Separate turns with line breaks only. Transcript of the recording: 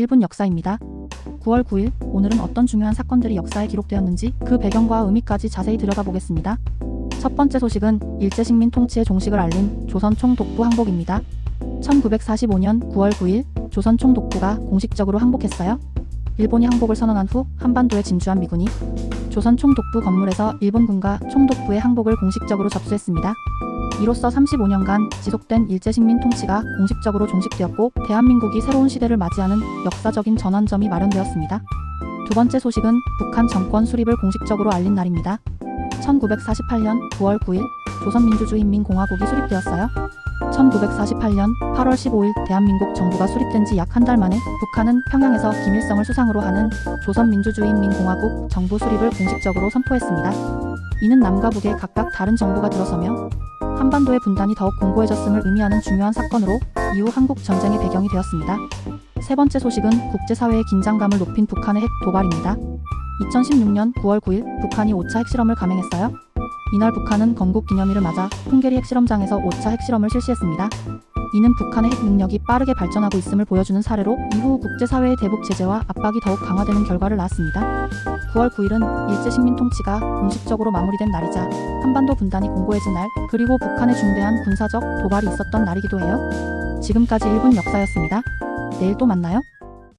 1분 역사입니다. 9월 9일 오늘은 어떤 중요한 사건들이 역사에 기록되었는지 그 배경과 의미까지 자세히 들여다 보겠습니다. 첫 번째 소식은 일제식민 통치의 종식을 알린 조선 총독부 항복입니다. 1945년 9월 9일 조선 총독부가 공식적으로 항복했어요. 일본이 항복을 선언한 후 한반도에 진주한 미군이 조선 총독부 건물에서 일본군과 총독부의 항복을 공식적으로 접수했습니다. 이로써 35년간 지속된 일제식민 통치가 공식적으로 종식되었고 대한민국이 새로운 시대를 맞이하는 역사적인 전환점이 마련되었습니다. 두 번째 소식은 북한 정권 수립을 공식적으로 알린 날입니다. 1948년 9월 9일 조선민주주의인민공화국이 수립되었어요. 1948년 8월 15일 대한민국 정부가 수립된 지 약 한 달 만에 북한은 평양에서 김일성을 수상으로 하는 조선민주주의인민공화국 정부 수립을 공식적으로 선포했습니다. 이는 남과 북에 각각 다른 정부가 들어서며 한반도의 분단이 더욱 공고해졌음을 의미하는 중요한 사건으로 이후 한국 전쟁의 배경이 되었습니다. 세 번째 소식은 국제사회의 긴장감을 높인 북한의 핵 도발입니다. 2016년 9월 9일 북한이 5차 핵실험을 감행했어요. 이날 북한은 건국 기념일을 맞아 풍계리 핵실험장에서 5차 핵실험을 실시했습니다. 이는 북한의 핵 능력이 빠르게 발전하고 있음을 보여주는 사례로 이후 국제사회의 대북 제재와 압박이 더욱 강화되는 결과를 낳았습니다. 9월 9일은 일제식민 통치가 공식적으로 마무리된 날이자 한반도 분단이 공고해진 날, 그리고 북한의 중대한 군사적 도발이 있었던 날이기도 해요. 지금까지 1분 역사였습니다. 내일 또 만나요.